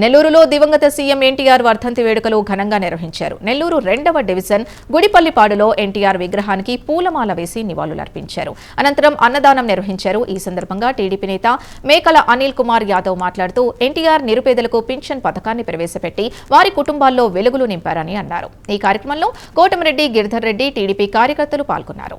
నెల్లూరులో దివంగత సీఎం ఎన్టీఆర్ వర్ధంతి వేడుకలు ఘనంగా నిర్వహించారు. నెల్లూరు రెండవ డివిజన్ గుడిపల్లిపాడులో ఎన్టీఆర్ విగ్రహానికి పూలమాల వేసి నివాళులర్పించారు. అనంతరం అన్నదానం నిర్వహించారు. ఈ సందర్భంగా టీడీపీ నేత మేకల అనిల్ కుమార్ యాదవ్ మాట్లాడుతూ ఎన్టీఆర్ నిరుపేదలకు పింఛన్ పథకాన్ని ప్రవేశపెట్టి వారి కుటుంబాల్లో వెలుగులు నింపారని అన్నారు. ఈ కార్యక్రమంలో కోటమిరెడ్డి గిరిధర్ రెడ్డి టీడీపీ కార్యకర్తలు పాల్గొన్నారు.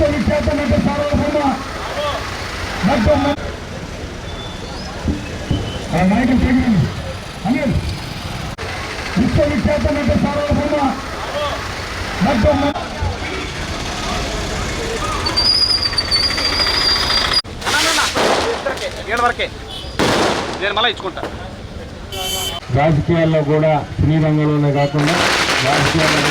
నిలబడు విశ్వవిఖ్యాత నట సార్వభౌమ డాక్టర్ నాయకులు చెప్పండి అనిల్ విశ్వవిఖ్యాత నట సార్వభౌమ డాక్టర్ నేను మళ్ళీ ఇచ్చుకుంటా రాజకీయాల్లో కూడా శ్రీరంగంలోనే కాకుండా రాజకీయాల్లో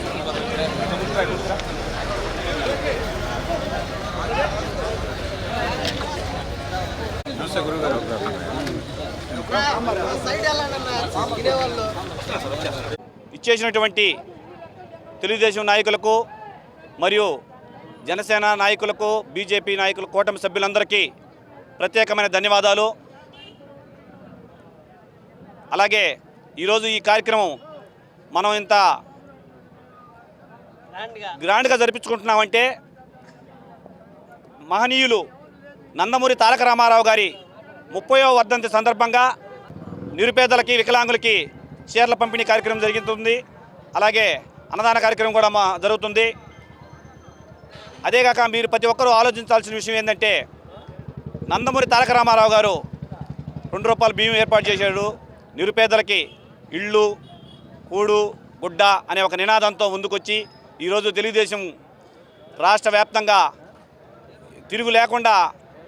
ఇచ్చేసినటువంటి తెలుగుదేశం నాయకులకు మరియు జనసేన నాయకులకు బీజేపీ నాయకులు కూటమి సభ్యులందరికీ ప్రత్యేకమైన ధన్యవాదాలు. అలాగే ఈరోజు ఈ కార్యక్రమం మనం ఇంత గ్రాండ్గా జరిపించుకుంటున్నామంటే మహనీయులు నందమూరి తారక రామారావు గారి ముప్పయో వర్ధంతి సందర్భంగా నిరుపేదలకి వికలాంగులకి చీరల పంపిణీ కార్యక్రమం జరుగుతుంది. అలాగే అన్నదాన కార్యక్రమం కూడా మా జరుగుతుంది. అదేగాక మీరు ప్రతి ఒక్కరూ ఆలోచించాల్సిన విషయం ఏంటంటే నందమూరి తారక రామారావు గారు రెండు రూపాయల బియ్యం ఏర్పాటు చేశాడు. నిరుపేదలకి ఇళ్ళు కూడు గుడ్డ అనే ఒక నినాదంతో ముందుకొచ్చి ఈరోజు తెలుగుదేశం రాష్ట్ర వ్యాప్తంగా తిరుగు లేకుండా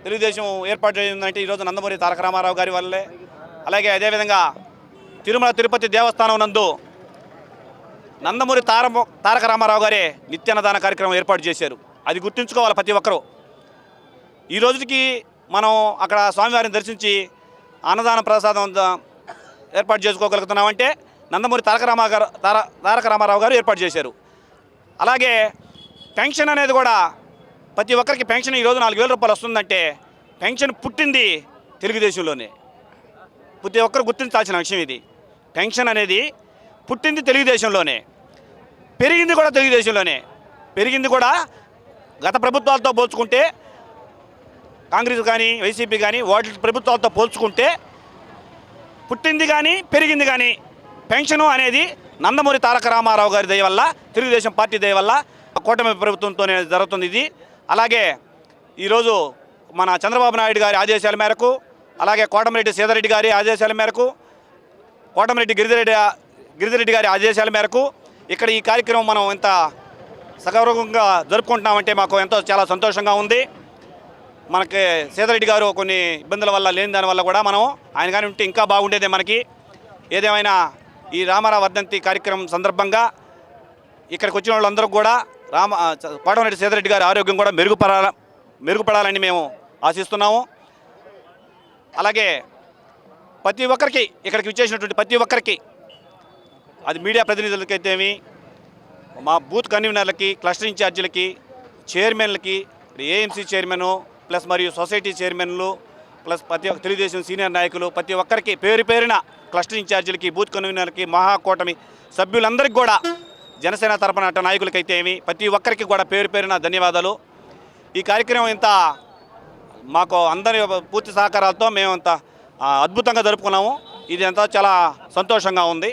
తెలుగుదేశం ఏర్పాటు చేసిందంటే ఈరోజు నందమూరి తారక రామారావు గారి వల్లే. అలాగే అదేవిధంగా తిరుమల తిరుపతి దేవస్థానం నందు నందమూరి తార తారక రామారావు గారే నిత్యాన్నదాన కార్యక్రమం ఏర్పాటు చేశారు. అది గుర్తుంచుకోవాలి ప్రతి ఒక్కరూ. ఈ రోజుకి మనం అక్కడ స్వామివారిని దర్శించి అన్నదాన ప్రసాదం ఏర్పాటు చేసుకోగలుగుతున్నామంటే నందమూరి తారక రామారావు గారు తార తారక రామారావు గారు ఏర్పాటు చేశారు. అలాగే పెన్షన్ అనేది కూడా ప్రతి ఒక్కరికి పెన్షన్ ఈరోజు నాలుగు వేల రూపాయలు వస్తుందంటే పెన్షన్ పుట్టింది తెలుగుదేశంలోనే. ప్రతి ఒక్కరు గుర్తించాల్సిన విషయం ఇది. పెన్షన్ అనేది పుట్టింది తెలుగుదేశంలోనే. పెరిగింది కూడా తెలుగుదేశంలోనే. పెరిగింది కూడా గత ప్రభుత్వాలతో పోల్చుకుంటే కాంగ్రెస్ కానీ వైసీపీ కానీ వాటి ప్రభుత్వాలతో పోల్చుకుంటే పుట్టింది కానీ పెరిగింది కానీ పెన్షను అనేది నందమూరి తారక రామారావు గారి దయ వల్ల తెలుగుదేశం పార్టీ దయ వల్ల కూటమి ప్రభుత్వంతోనే జరుగుతుంది ఇది. అలాగే ఈరోజు మన చంద్రబాబు నాయుడు గారి ఆదేశాల మేరకు అలాగే కోటమిరెడ్డి సీతారెడ్డి గారి ఆదేశాల మేరకు కోటమిరెడ్డి గిరిజరెడ్డి గిరిజరెడ్డి గారి ఆదేశాల మేరకు ఇక్కడ ఈ కార్యక్రమం మనం ఇంత సగౌరవంగా జరుపుకుంటున్నామంటే మాకు ఎంతో చాలా సంతోషంగా ఉంది. మనకి సీతారెడ్డి గారు కొన్ని ఇబ్బందుల వల్ల లేని దానివల్ల కూడా మనం ఆయన కానీ ఉంటే ఇంకా బాగుండేదే మనకి. ఏదేమైనా ఈ రామారావు వర్ధంతి కార్యక్రమం సందర్భంగా ఇక్కడికి వచ్చిన వాళ్ళందరూ కూడా రామ కోటమరెడ్డి చ- సీతారెడ్డి గారి ఆరోగ్యం కూడా మెరుగుపడాల మెరుగుపడాలని మేము ఆశిస్తున్నాము. అలాగే ప్రతి ఒక్కరికి ఇక్కడికి విచ్చేసినటువంటి ప్రతి ఒక్కరికి అది మీడియా ప్రతినిధులకైతేమి మా బూత్ కన్వీనర్లకి క్లస్టర్ ఇన్ఛార్జీలకి చైర్మన్లకి ఏఎంసీ చైర్మన్ ప్లస్ మరియు సొసైటీ చైర్మన్లు ప్లస్ ప్రతి ఒక్క తెలుగుదేశం సీనియర్ నాయకులు ప్రతి ఒక్కరికి పేరు పేరిన క్లస్టర్ ఇన్ఛార్జీలకి బూత్ కన్వీనర్కి మహాకూటమి సభ్యులందరికీ కూడా జనసేన తరపున అట్ట నాయకులకైతే ఏమి ప్రతి ఒక్కరికి కూడా పేరు పేరున ధన్యవాదాలు. ఈ కార్యక్రమం ఇంత మాకు అందరి పూర్తి సహకారాలతో మేము అంత అద్భుతంగా జరుపుకున్నాము. ఇది అంతా చాలా సంతోషంగా ఉంది.